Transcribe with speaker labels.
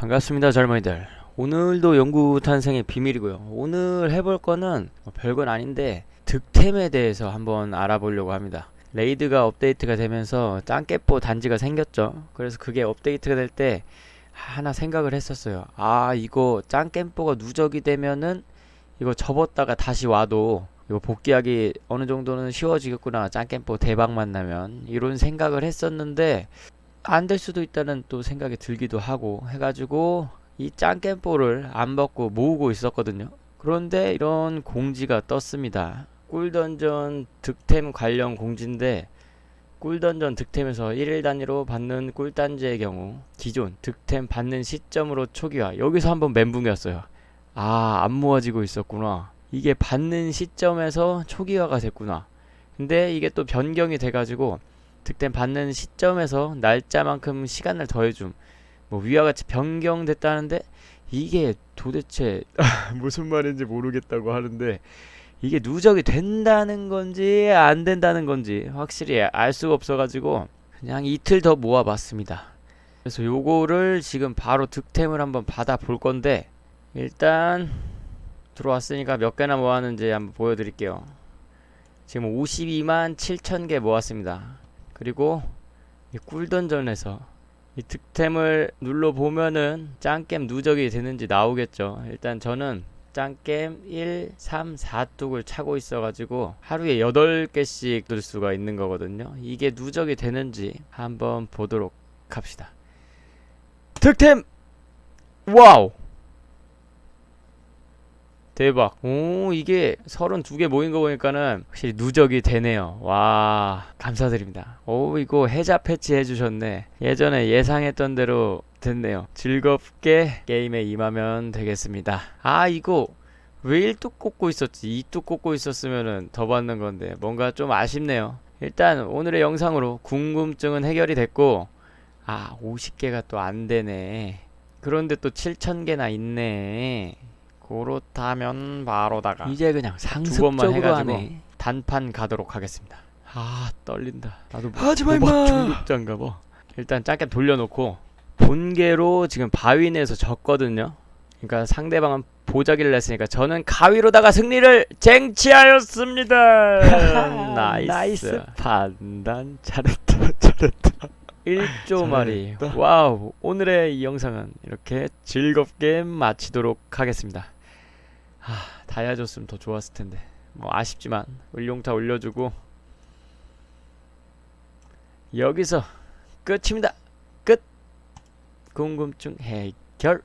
Speaker 1: 반갑습니다 젊은이들. 오늘도 영구 탄생의 비밀이고요. 오늘 해볼 거는 뭐 별건 아닌데 득템에 대해서 한번 알아보려고 합니다. 레이드가 업데이트가 되면서 짱깨뽀 단지가 생겼죠. 그래서 그게 업데이트가 될 때 하나 생각을 했었어요. 아 이거 짱깨뽀가 누적이 되면은 이거 접었다가 다시 와도 이거 복귀하기 어느 정도는 쉬워지겠구나. 짱깨뽀 대박 만 나면. 이런 생각을 했었는데 안 될 수도 있다는 또 생각이 들기도 하고 해가지고 이 짱겜볼을 안 받고 모으고 있었거든요. 그런데 이런 공지가 떴습니다. 꿀던전 득템 관련 공지인데 꿀던전 득템에서 1일 단위로 받는 꿀단지의 경우 기존 득템 받는 시점으로 초기화 여기서 한번 멘붕이었어요. 아, 안 모아지고 있었구나. 이게 받는 시점에서 초기화가 됐구나. 근데 이게 또 변경이 돼가지고 득템 받는 시점에서 날짜만큼 시간을 더해줌. 뭐 위와 같이 변경됐다는데 이게 도대체 무슨 말인지 모르겠다고 하는데 이게 누적이 된다는 건지 안 된다는 건지 확실히 알 수가 없어가지고 그냥 이틀 더 모아봤습니다. 그래서 요거를 지금 바로 득템을 한번 받아 볼 건데 일단 들어왔으니까 몇 개나 모았는지 한번 보여드릴게요. 지금 52만 7천 개 모았습니다. 그리고 이 꿀던전에서 이 득템을 눌러 보면은 짱겜 누적이 되는지 나오겠죠. 일단 저는 짱겜 1, 3, 4뚝을 차고 있어가지고 하루에 8개씩 들 수가 있는 거거든요. 이게 누적이 되는지 한번 보도록 합시다. 득템! 와우! 대박. 오, 이게 32개 모인 거 보니까는 확실히 누적이 되네요. 와, 감사드립니다. 오, 이거 해자 패치 해주셨네. 예전에 예상했던 대로 됐네요. 즐겁게 게임에 임하면 되겠습니다. 아, 이거 왜 1뚝 꽂고 있었지? 2뚝 꽂고 있었으면은 더 받는 건데 뭔가 좀 아쉽네요. 일단 오늘의 영상으로 궁금증은 해결이 됐고 아, 50개가 또 안 되네. 그런데 또 7,000개나 있네. 그렇다면 바로다가 이제 그냥 상습적으로 해가지고 하네. 단판 가도록 하겠습니다. 아 떨린다. 나도 뭐,
Speaker 2: 하지 마,
Speaker 1: 도박
Speaker 2: 임마.
Speaker 1: 중독자인가 봐. 일단 짧게 돌려놓고 본계로 지금 바위 내에서 졌거든요. 그러니까 상대방은 보자기를 냈으니까 저는 가위로다가 승리를 쟁취하였습니다. 나이스.
Speaker 2: 나이스.
Speaker 1: 판단 잘했다 잘했다. 1조 말이
Speaker 2: 잘했다.
Speaker 1: 와우 오늘의 이 영상은 이렇게 즐겁게 마치도록 하겠습니다 아 다이아줬으면 더 좋았을 텐데. 뭐 아쉽지만 을룡타 올려주고 여기서 끝입니다. 끝! 궁금증 해결